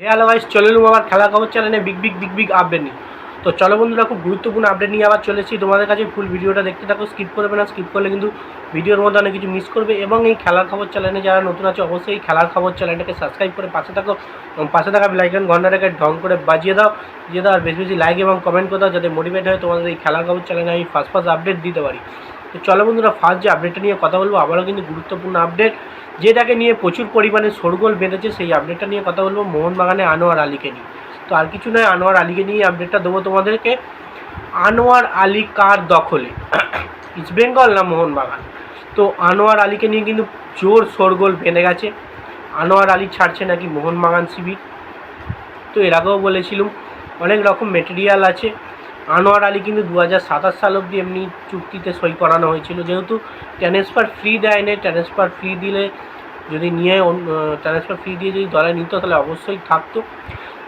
Hello guys চলে এলুম আমার খেলা খবর চ্যানেলে big big big big update নিয়ে। তো চলো বন্ধুরা, খুব গুরুত্বপূর্ণ আপডেট নিয়ে আবার চলেছি তোমাদের কাছে ফুল ভিডিওটা দেখতে থাকো স্কিপ করবে না স্কিপ করলে কিন্তু ভিডিওর মধ্যে অনেক কিছু মিস করবে। এবং এই খেলার খবর চ্যানেলে যারা নতুন আছে, অবশ্যই এই খেলার খবর চ্যানেলটাকে সাবস্ক্রাইব করে পাশে থাকো এবং পাশে থাকা লাইকন ঘন্টাটাকে ঢং করে বাজিয়ে দাও দিয়ে দাও, আর বেশি বেশি লাইক এবং কমেন্ট করে দাও, যাতে মোটিভেট হয় তোমাদের এই খেলার খবর চ্যানেলে আমি ফার্স্ট ফার্স্ট আপডেট দিতে পারি। তো চলো বন্ধুরা ফার্স্ট যে আপডেটটা নিয়ে কথা বলব, আবারও কিন্তু গুরুত্বপূর্ণ আপডেট যেটাকে নিয়ে প্রচুর পরিমাণে শোরগোল বেঁধেছে, সেই আপডেটটা নিয়ে কথা বলব মোহনবাগানে আনোয়ার আলীকে নিয়ে। তো আর কিছু নয়, আনোয়ার আলীকে নিয়ে আপডেটটা দেবো তোমাদেরকে। আনোয়ার আলী কার দখলে? ইস্টবেঙ্গল না মোহনবাগান? তো আনোয়ার আলীকে নিয়ে কিন্তু জোর শোরগোল বেঁধে গেছে। আনোয়ার আলী ছাড়ছে নাকি মোহনবাগান শিবির? তো এর আগেও বলেছিলাম, অনেক রকম মেটেরিয়াল আছে। আনোয়ার আলী কিন্তু দু হাজার সাতাশ সাল অবধি এমনি চুক্তিতে সই করানো হয়েছিল। যেহেতু ট্রান্সফার ফ্রি দেয় না ট্রান্সফার ফ্রি দিলে যদি নিয়ে ট্রান্সফার ফ্রি দিয়ে যদি দলে নিত তাহলে অবশ্যই থাকতো।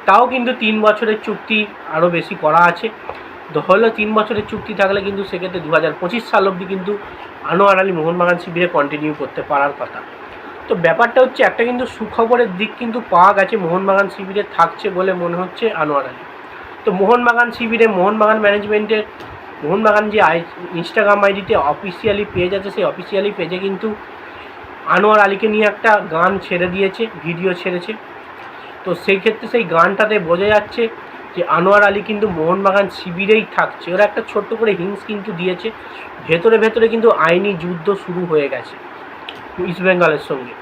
তাও কিন্তু তিন বছরের চুক্তি আরও বেশি করা আছে। হলো তিন বছরের চুক্তি থাকলে কিন্তু সেক্ষেত্রে দু হাজার পঁচিশ সাল অবধি কিন্তু আনোয়ার আলী মোহনবাগান শিবিরে কন্টিনিউ করতে পারার কথা। তো ব্যাপারটা হচ্ছে একটা কিন্তু সুখবরের দিক কিন্তু পাওয়া গেছে, মোহনবাগান শিবিরে থাকছে বলে মনে হচ্ছে আনোয়ার আলী। তো মোহনবাগান শিবিরে, মোহনবাগান ম্যানেজমেন্টের মোহনবাগান যে আই ইনস্টাগ্রাম আইডিতে অফিসিয়ালি পেজ আছে সেই অফিসিয়ালি পেজে কিন্তু আনোয়ার আলীকে নিয়ে একটা গান ছেড়ে দিয়েছে ভিডিও ছেড়েছে। তো সেই ক্ষেত্রে সেই গানটাতে বোঝা যাচ্ছে যে আনোয়ার আলী কিন্তু মোহনবাগান শিবিরেই থাকছে। ওরা একটা ছোট্ট করে হিংস কিন্তু দিয়েছে। ভেতরে ভেতরে কিন্তু আইনি যুদ্ধ শুরু হয়ে গেছে ইস্টবেঙ্গলের সঙ্গে।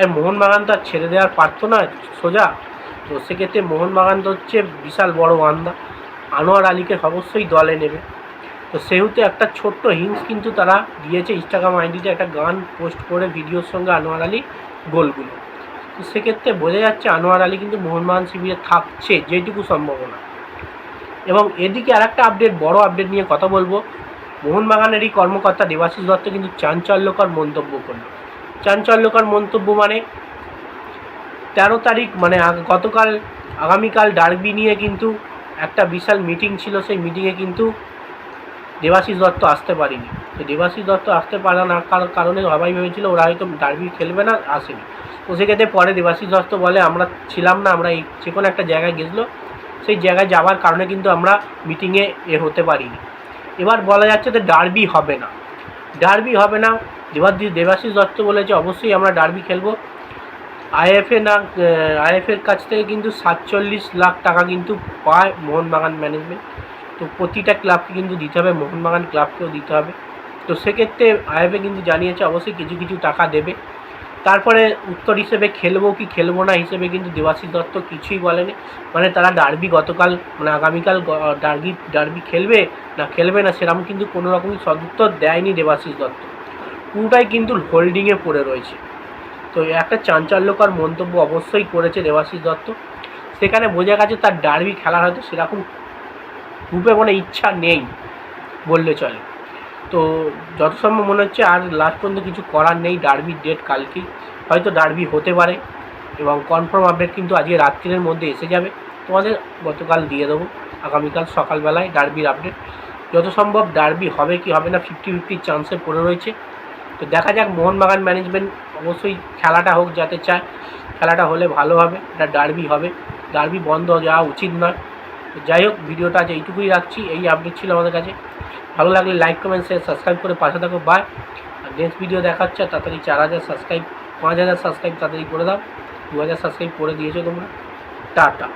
আর মোহনবাগান তো আর ছেড়ে দেওয়ার পারতো না সোজা। তো সেক্ষেত্রে মোহনবাগান তো হচ্ছে বিশাল বড় আন্দা আনোয়ার আলীকে অবশ্যই দলে নেবে। তো সেহেতু একটা ছোট্ট হিংস কিন্তু তারা দিয়েছে ইনস্টাগ্রাম আইডিতে একটা গান পোস্ট করে ভিডিওর সঙ্গে আনোয়ার আলী গোলগুলো। তো সেক্ষেত্রে বোঝা যাচ্ছে আনোয়ার আলী কিন্তু মোহনবাগান শিবিরে থাকছে যেটুকু সম্ভাবনা। এবং এদিকে আর একটা আপডেট বড় আপডেট নিয়ে কথা বলব। মোহনবাগানেরই কর্মকর্তা দেবাশিস দত্ত কিন্তু চাঞ্চল্যকর মন্তব্য করল। চাঞ্চল্যকর মন্তব্য মানে তেরো তারিখ মানে গতকাল, আগামীকাল ডার্বি নিয়ে কিন্তু একটা বিশাল মিটিং ছিল, সেই মিটিংয়ে কিন্তু দেবাশিস দত্ত আসতে পারিনি। তো দেবাশিস দত্ত আসতে পারে না কার- কারণে সবাই ভেবেছিল ওরা হয়তো ডার্বি খেলবে না, আসেনি। তো সেক্ষেত্রে পরে দেবাশিস দত্ত বলে, আমরা ছিলাম না, আমরা এই যে কোনো একটা জায়গায় গেছিল, সেই জায়গায় যাওয়ার কারণে কিন্তু আমরা মিটিংয়ে এ হতে পারিনি। এবার বলা যাচ্ছে যে ডার্বি হবে না। ডার্বি হবে না। দেবাশিস দত্ত বলেছে, অবশ্যই আমরা ডার্বি খেলব। আইএফএ না আইএফের কাছ থেকে কিন্তু সাতচল্লিশ লাখ টাকা কিন্তু পায় মোহনবাগান ম্যানেজমেন্ট তো প্রতিটা ক্লাবকে কিন্তু দিতে হবে, মোহনবাগান ক্লাবকেও দিতে হবে। তো সেক্ষেত্রে আইএফএ কিন্তু জানিয়েছে, অবশ্যই কিছু কিছু টাকা দেবে। তারপরে উত্তর হিসেবে খেলব কি খেলব না হিসেবে কিন্তু দেবাশিস দত্ত কিছুই বলেনি। মানে তারা ডার্বি গতকাল মানে আগামীকাল ডার্বি ডার্বি খেলবে না খেলবে না সেরকম কিন্তু কোনো রকমই সদুত্তর দেয়নি দেবাশিস দত্ত। পুরোটাই কিন্তু হোল্ডিংয়ে পড়ে রয়েছে। তো একটা চাঞ্চল্যকর মন্তব্য অবশ্যই করেছে দেবাশিস দত্ত। সেখানে বোঝা গেছে তার ডার্বি খেলার হয়তো সেরকম রূপে কোনো ইচ্ছা নেই বললে চলে। তো যত সম্ভব মনে হচ্ছে আর লাস্ট পর্যন্ত কিছু করার নেই ডার্বির ডেট কালকেই। হয়তো ডার্বি হতে পারে এবং কনফার্ম আপডেট কিন্তু আজকে রাত্রির মধ্যে এসে যাবে। তোমাদের গতকাল দিয়ে দেবো। আগামীকাল সকালবেলায় ডার্বির আপডেট যত সম্ভব ডার্বি হবে কি হবে না ফিফটি ফিফটি চান্সে পড়ে রয়েছে। তো দেখা যাক, মোহনবাগান ম্যানেজমেন্ট অবশ্যই খেলাটা হোক, যাতে চায়। খেলাটা হলে ভালো হবে, এটা ডার্বি হবে। ডার্বি বন্ধ যাওয়া উচিত নয়। যাই হোক, ভিডিওটা আজ এইটুকুই রাখছি। এই আপডেট ছিল আমাদের কাছে। ভালো লাগলে লাইক কমেন্ট শেয়ার সাবস্ক্রাইব করে পাশে থাকো। বাই আর নেক্সট ভিডিও দেখাচ্ছে তাড়াতাড়ি চার হাজার সাবস্ক্রাইব পাঁচ হাজার সাবস্ক্রাইব তাড়াতাড়ি করে দাও। দু হাজার সাবস্ক্রাইব করে দিয়েছ তোমরা। টাটা।